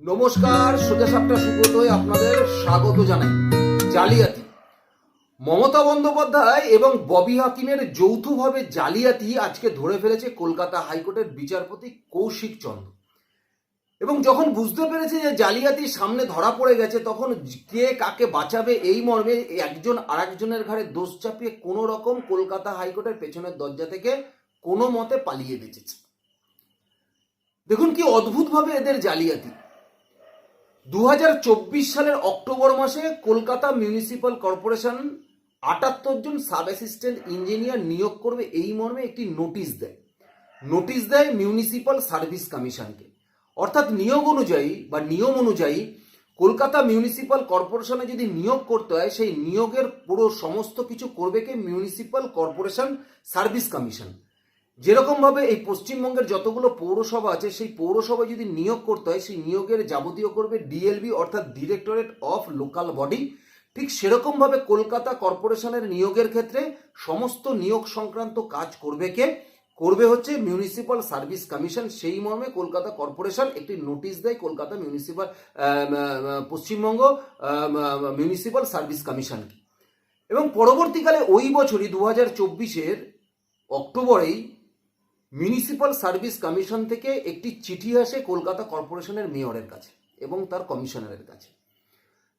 নমস্কার, সোজা সাপটা সুব্রতই আপনাদের স্বাগত জানাই। জালিয়াতি। মমতা বন্দ্যোপাধ্যায় এবং ববি হাকিমের যৌথভাবে জালিয়াতি আজকে ধরে ফেলেছে কলকাতা হাইকোর্টের বিচারপতি কৌশিক চন্দ্র। এবং যখন বুঝতে পেরেছে যে জালিয়াতি সামনে ধরা পড়ে গেছে, তখন কে কাকে বাঁচাবে এই মর্মে একজন আরেকজনের ঘাড়ে দোষ চাপিয়ে কোনো রকম কলকাতা হাইকোর্টের পেছনের দরজা থেকে কোনো মতে পালিয়ে বেঁচেছে দেখুন কি অদ্ভুতভাবে এদের জালিয়াতি। দু হাজার চব্বিশ সালের অক্টোবর মাসে কলকাতা মিউনিসিপ্যাল কর্পোরেশন আটাত্তর জন সাব অ্যাসিস্ট্যান্ট ইঞ্জিনিয়ার নিয়োগ করবে এই মর্মে একটি নোটিশ দেয়। নোটিশ দেয় মিউনিসিপ্যাল সার্ভিস কমিশনকে। অর্থাৎ নিয়োগ অনুযায়ী বা নিয়ম অনুযায়ী কলকাতা মিউনিসিপ্যাল কর্পোরেশনে যদি নিয়োগ করতে হয়, সেই নিয়োগের পুরো সমস্ত কিছু করবে কে মিউনিসিপ্যাল কর্পোরেশন সার্ভিস কমিশন। যেরকমভাবে এই পশ্চিমবঙ্গের যতগুলো পৌরসভা আছে, সেই পৌরসভায় যদি নিয়োগ করতে হয়, সেই নিয়োগের যাবতীয় করবে ডিএলবি অর্থাৎ ডিরেক্টরেট অফ লোকাল বডি ঠিক সেরকমভাবে কলকাতা কর্পোরেশনের নিয়োগের ক্ষেত্রে সমস্ত নিয়োগ সংক্রান্ত কাজ করবে কে? করবে হচ্ছে মিউনিসিপ্যাল সার্ভিস কমিশন সেই মর্মে কলকাতা কর্পোরেশন একটি নোটিশ দেয় Kolkata municipal Paschimbanga municipal service কমিশনকে এবং পরবর্তীকালে ওই বছরই দু হাজার চব্বিশের অক্টোবরেই মিউনিসিপ্যাল সার্ভিস কমিশন থেকে একটি চিঠি আসে কলকাতা কর্পোরেশনের মেয়রের কাছে এবং তার কমিশনারের কাছে।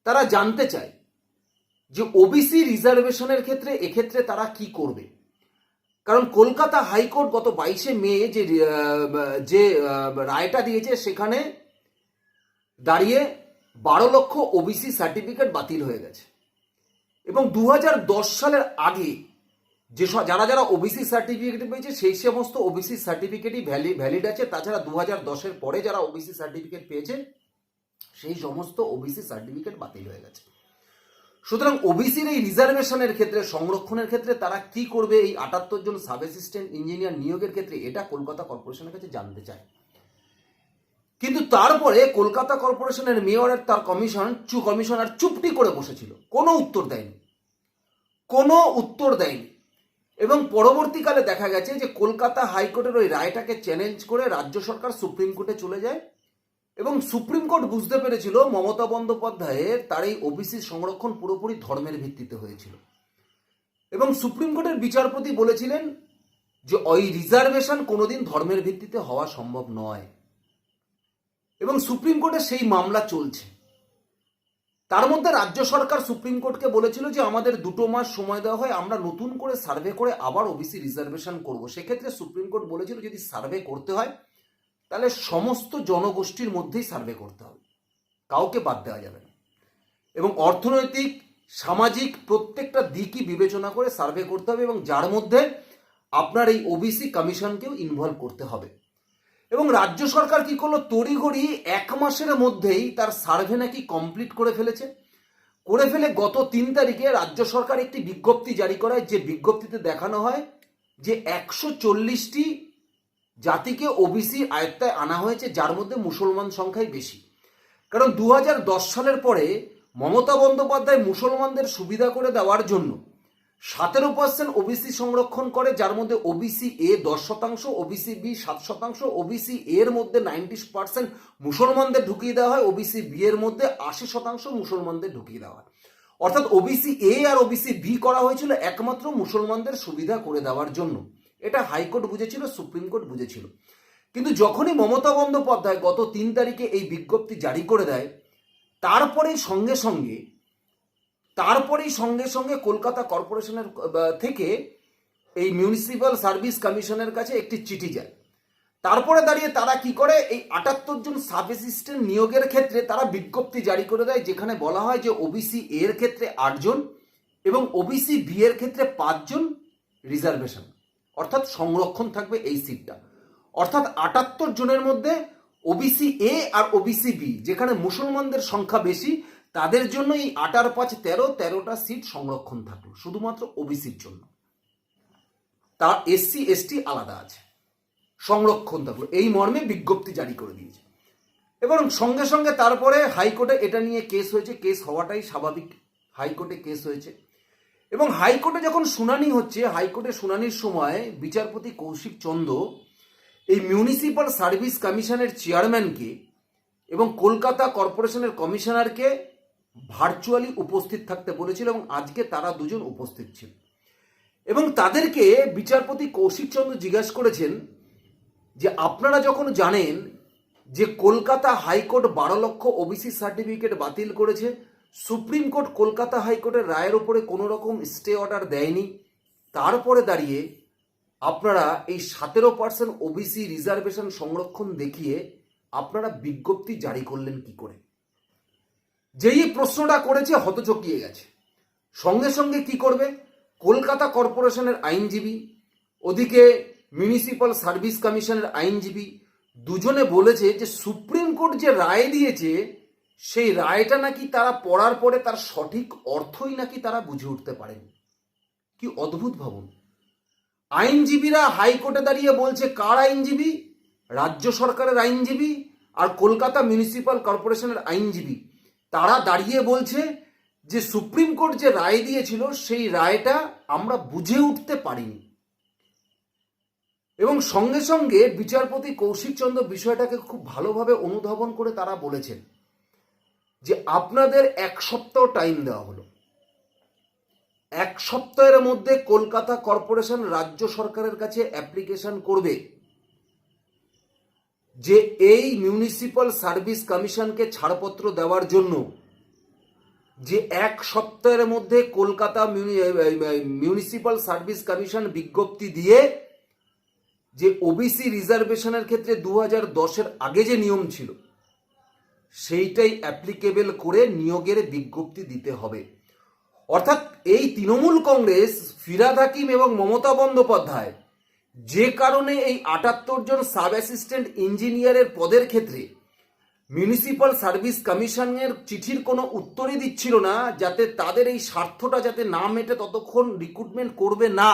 তারা জানতে চায় যে ওবিসি রিজার্ভেশনের ক্ষেত্রে, এক্ষেত্রে তারা কি করবে। কারণ কলকাতা হাইকোর্ট গত বাইশে মে যে যে রায়টা দিয়েছে, সেখানে দাঁড়িয়ে বারো লক্ষ ওবিসি সার্টিফিকেট বাতিল হয়ে গেছে। এবং দু হাজার দশ সালের আগে যে স- যারা যারা ওবিসি সার্টিফিকেট পেয়েছে, সেই সমস্ত ওবিসি সার্টিফিকেটই ভ্যালি ভ্যালিড আছে। তাছাড়া দু হাজার দশের পরে যারা ওবিসি সার্টিফিকেট পেয়েছে, সেই সমস্ত ওবিসি সার্টিফিকেট বাতিল হয়ে গেছে। সুতরাং ওবিসির এই রিজার্ভেশনের ক্ষেত্রে, সংরক্ষণের ক্ষেত্রে তারা কি করবে? এই আটাত্তর জন সাব অ্যাসিস্ট্যান্ট ইঞ্জিনিয়ার নিয়োগের ক্ষেত্রে এটা কলকাতা কর্পোরেশনের কাছে জানতে চায় কিন্তু তারপরে কলকাতা কর্পোরেশনের মেয়রের তার কমিশন চু কমিশনার চুপটি করে বসেছিল। কোনো উত্তর দেয়নি। কোনো উত্তর দেয়নি। এবং পরবর্তীকালে দেখা গেছে যে কলকাতা হাইকোর্টের ওই রায়টাকে চ্যালেঞ্জ করে রাজ্য সরকার সুপ্রিম কোর্টে চলে যায় এবং সুপ্রিম কোর্ট বুঝতে পেরেছিল মমতা বন্দ্যোপাধ্যায়ের তার এই ওবিসি সংরক্ষণ পুরোপুরি ধর্মের ভিত্তিতে হয়েছিল। এবং সুপ্রিম কোর্টের বিচারপতি বলেছিলেন যে ওই রিজার্ভেশন কোনোদিন ধর্মের ভিত্তিতে হওয়া সম্ভব নয়। এবং সুপ্রিম কোর্টে সেই মামলা চলছে। তার মধ্যে রাজ্য সরকার সুপ্রিম কোর্টকে বলেছিল যে আমাদের দুটো মাস সময় দেওয়া হয়, আমরা নতুন করে সার্ভে করে আবার ওবিসি রিজার্ভেশন করব। সেক্ষেত্রে সুপ্রিম কোর্ট বলেছিল যদি সার্ভে করতে হয়, তাহলে সমস্ত জনগোষ্ঠীর মধ্যেই সার্ভে করতে হবে। কাউকে বাদ দেওয়া যাবে না। এবং অর্থনৈতিক, সামাজিক প্রত্যেকটা দিকই বিবেচনা করে সার্ভে করতে হবে এবং যার মধ্যে আপনার এই ওবিসি কমিশনকেও ইনভলভ করতে হবে। এবং রাজ্য সরকার কি করল? তড়িঘড়ি এক মাসের মধ্যেই তার সার্ভে নাকি কমপ্লিট করে ফেলেছে। করে ফেলে গত তিন তারিখে রাজ্য সরকার একটি বিজ্ঞপ্তি জারি করায়, যে বিজ্ঞপ্তিতে দেখানো হয় যে একশো চল্লিশটি জাতিকে ওবিসি আয়ত্তায় আনা হয়েছে, যার মধ্যে মুসলমান সংখ্যাই বেশি। কারণ দু হাজার দশ সালের পরে মমতা বন্দ্যোপাধ্যায় মুসলমানদের সুবিধা করে দেওয়ার জন্য সতেরো পার্সেন্ট ওবিসি সংরক্ষণ করে, যার মধ্যে ওবিসি এ দশ শতাংশ ওবিসি বি সাত শতাংশ ওবিসি এর মধ্যে নাইনটি পার্সেন্ট মুসলমানদের ঢুকিয়ে দেওয়া হয় ওবিসি বি এর মধ্যে আশি শতাংশ মুসলমানদের ঢুকিয়ে দেওয়া হয়। অর্থাৎ ওবিসি এ আর ওবিসি বি করা হয়েছিল একমাত্র মুসলমানদের সুবিধা করে দেওয়ার জন্য। এটা হাইকোর্ট বুঝেছিল, সুপ্রিম কোর্ট বুঝেছিল। কিন্তু যখনই মমতা বন্দ্যোপাধ্যায় গত তিন তারিখে এই বিজ্ঞপ্তি জারি করে দেয়, তারপরেই সঙ্গে সঙ্গে তারপরেই সঙ্গে সঙ্গে কলকাতা কর্পোরেশনের থেকে এই মিউনিসিপ্যাল সার্ভিস কমিশনের কাছে একটি চিঠি যায়। তারপরে দাঁড়িয়ে তারা কি করে? এই আটাত্তর জন সাব অ্যাসিস্ট্যান্ট নিয়োগের ক্ষেত্রে তারা বিজ্ঞপ্তি জারি করে দেয়, যেখানে বলা হয় যে ওবিসি এর ক্ষেত্রে আটজন এবং ওবিসি বি এর ক্ষেত্রে পাঁচজন রিজার্ভেশন, অর্থাৎ সংরক্ষণ থাকবে এই সিটটা। অর্থাৎ আটাত্তর জনের মধ্যে ওবিসি এ আর ওবিসি বি যেখানে মুসলমানদের সংখ্যা বেশি তাদের জন্য এই আটার পাঁচ তেরো, তেরোটা সিট সংরক্ষণ থাকল, শুধুমাত্র ওবিসির জন্য। তার এসসি এসটি আলাদা আছে। সংরক্ষণ থাকল। এই মর্মে বিজ্ঞপ্তি জারি করে দিয়েছে। এবং সঙ্গে সঙ্গে তারপরে হাইকোর্টে এটা নিয়ে কেস হয়েছে। কেস হওয়াটাই স্বাভাবিক হাইকোর্টে কেস হয়েছে। এবং হাইকোর্টে যখন শুনানি হচ্ছে, হাইকোর্টে শুনানির সময় বিচারপতি কৌশিক চন্দ্র এই মিউনিসিপ্যাল সার্ভিস কমিশনের চেয়ারম্যানকে এবং কলকাতা কর্পোরেশনের কমিশনারকে ভার্চুয়ালি উপস্থিত থাকতে বলেছিল এবং আজকে তারা দুজন উপস্থিত ছিল। এবং তাদেরকে বিচারপতি কৌশিক চন্দ্র জিজ্ঞাসা করেছেন যে আপনারা যখন জানেন যে কলকাতা হাইকোর্ট বারো লক্ষ ওবিসি সার্টিফিকেট বাতিল করেছে, সুপ্রিম কোর্ট কলকাতা হাইকোর্টের রায়ের ওপরে কোনো রকম স্টে অর্ডার দেয়নি, তারপরে দাঁড়িয়ে আপনারা এই সতেরো পার্সেন্ট ওবিসি রিজার্ভেশন সংরক্ষণ দেখিয়ে আপনারা বিজ্ঞপ্তি জারি করলেন কি করে? যেই প্রশ্নটা করেছে হতচকিয়ে গেছে। সঙ্গে সঙ্গে কি করবে? কলকাতা কর্পোরেশনের আইনজীবী, ওদিকে মিউনিসিপ্যাল সার্ভিস কমিশনের আইনজীবী দুজনে বলেছে যে সুপ্রিম কোর্ট যে রায় দিয়েছে, সেই রায়টা নাকি তারা পড়ার পরে তার সঠিক অর্থই নাকি তারা বুঝে উঠতে পারেনি। কি অদ্ভুত ভাবুন। আইনজীবীরা হাইকোর্টে দাঁড়িয়ে বলছে, কার আইনজীবী? রাজ্য সরকারের আইনজীবী আর কলকাতা মিউনিসিপ্যাল কর্পোরেশনের আইনজীবী। তারা দাঁড়িয়ে বলছে যে সুপ্রিম কোর্ট যে রায় দিয়েছিল, সেই রায়টা আমরা বুঝে উঠতে পারিনি। এবং সঙ্গে সঙ্গে বিচারপতি কৌশিক চন্দ্র বিষয়টাকে খুব ভালোভাবে অনুধাবন করে তারা বলেছেন যে আপনাদের এক সপ্তাহ টাইম দেওয়া হলো। এক সপ্তাহের মধ্যে কলকাতা কর্পোরেশন রাজ্য সরকারের কাছে অ্যাপ্লিকেশন করবে। যে এই মিউনিসিপ্যাল সার্ভিস কমিশনকে ছাড়পত্র দেওয়ার জন্য যে এক সপ্তাহের মধ্যে কলকাতা মিউনিসিপ্যাল সার্ভিস কমিশন বিজ্ঞপ্তি দিয়ে যে ওবিসি রিজার্ভেশনের ক্ষেত্রে দু হাজার দশের আগে যে নিয়ম ছিল, সেইটাই অ্যাপ্লিকেবল করে নিয়োগের বিজ্ঞপ্তি দিতে হবে। অর্থাৎ এই তৃণমূল কংগ্রেস, ফিরাদ হাকিম এবং মমতা বন্দ্যোপাধ্যায় যে কারণে এই আটাত্তর জন সাব অ্যাসিস্ট্যান্ট ইঞ্জিনিয়ারের পদের ক্ষেত্রে মিউনিসিপ্যাল সার্ভিস কমিশনের চিঠির কোনো উত্তরই দিচ্ছিল না, যাতে তাদের এই স্বার্থটা যাতে না মেটে ততক্ষণ রিক্রুটমেন্ট করবে না।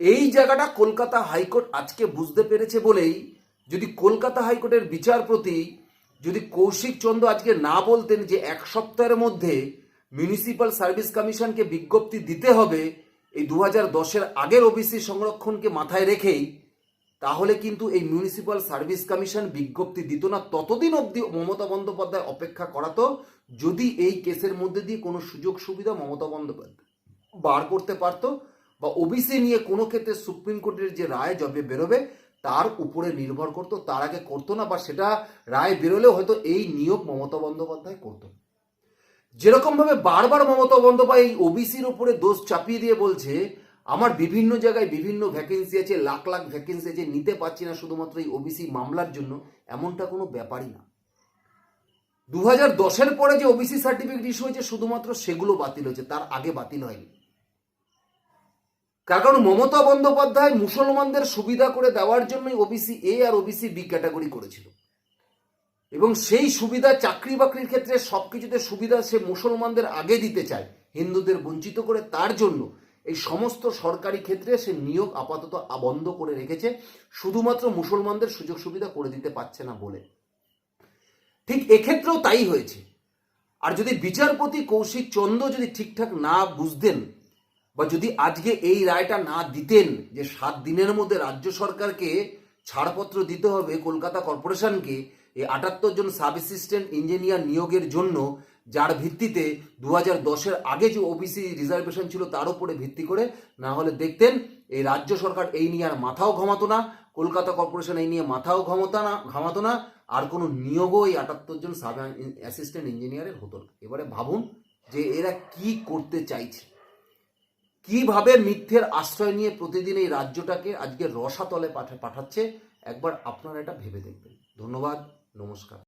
এই জায়গাটা কলকাতা হাইকোর্ট আজকে বুঝতে পেরেছে বলেই, যদি কলকাতা হাইকোর্টের বিচারপতি যদি কৌশিক চন্দ্র আজকে না বলতেন যে এক সপ্তাহের মধ্যে মিউনিসিপ্যাল সার্ভিস কমিশনকে বিজ্ঞপ্তি দিতে হবে এই দু হাজার দশের আগের ওবিসি সংরক্ষণকে মাথায় রেখেই তাহলে কিন্তু এই মিউনিসিপ্যাল সার্ভিস কমিশন বিজ্ঞপ্তি দিত না। ততদিন অবধি মমতা বন্দ্যোপাধ্যায় অপেক্ষা করাতো যদি এই কেসের মধ্যে দিয়ে কোনো সুযোগ সুবিধা মমতা বন্দ্যোপাধ্যায় বার করতে পারতো বা ওবিসি নিয়ে কোনো ক্ষেত্রে সুপ্রিম কোর্টের যে রায় যবে বেরোবে, তার উপরে নির্ভর করতো, তার আগে করতো না বা সেটা রায় বেরোলেও হয়তো এই নিয়োগ মমতা বন্দ্যোপাধ্যায় করতো। যেরকমভাবে বারবার মমতা বন্দ্যোপাধ্যায় ওবিসির উপরে দোষ চাপিয়ে দিয়ে বলছে, আমার বিভিন্ন জায়গায় বিভিন্ন ভ্যাকেন্সি আছে, লাখ লাখ ভ্যাকেন্সি আছে, নিতে পারছি না শুধুমাত্র এই ওবিসি মামলার জন্য, এমনটা কোনো ব্যাপারই না। দু হাজার দশের পরে যে ওবিসি সার্টিফিকেট ইস্যু হয়েছে, শুধুমাত্র সেগুলো বাতিল হয়েছে, তার আগে বাতিল হয়নি। কারণ মমতা বন্দ্যোপাধ্যায় মুসলমানদের সুবিধা করে দেওয়ার জন্যই ওবিসি এ আর ওবিসি বি ক্যাটাগরি করেছিল। এবং সেই সুবিধা চাকরি বাকরির ক্ষেত্রে সব কিছুতে সুবিধা সে মুসলমানদের আগে দিতে চায়, হিন্দুদের বঞ্চিত করে তার জন্য। এই সমস্ত সরকারি ক্ষেত্রে সে নিয়োগ আপাতত বন্ধ করে রেখেছে, শুধুমাত্র মুসলমানদের সুযোগ সুবিধা করে দিতে পারছে না বলে। ঠিক এক্ষেত্রেও তাই হয়েছে। আর যদি বিচারপতি কৌশিক চন্দ্র যদি ঠিকঠাক না বুঝতেন বা যদি আজকে এই রায়টা না দিতেন যে সাত দিনের মধ্যে রাজ্য সরকারকে ছাড়পত্র দিতে হবে কলকাতা কর্পোরেশনকে এই আটাত্তর জন সাব অ্যাসিস্ট্যান্ট ইঞ্জিনিয়ার নিয়োগের জন্য, যার ভিত্তিতে দু হাজার দশের আগে যে ওবিসি রিজার্ভেশন ছিল তার উপরে ভিত্তি করে, না হলে দেখতেন এই রাজ্য সরকার এই নিয়ে আর মাথাও ঘামাতো না, কলকাতা কর্পোরেশন এই নিয়ে মাথাও ঘামাতো না ঘামাতো না, আর কোনো নিয়োগও এই আটাত্তর জন সাব অ্যাসিস্ট্যান্ট ইঞ্জিনিয়ারের হতো না। এবারে ভাবুন যে এরা কি করতে চাইছে। কীভাবে মিথ্যের আশ্রয় নিয়ে প্রতিদিন এই রাজ্যটাকে আজকে রসাতলে পাঠা, পাঠাচ্ছে, একবার আপনারা এটা ভেবে দেখবেন। ধন্যবাদ। নমস্কার।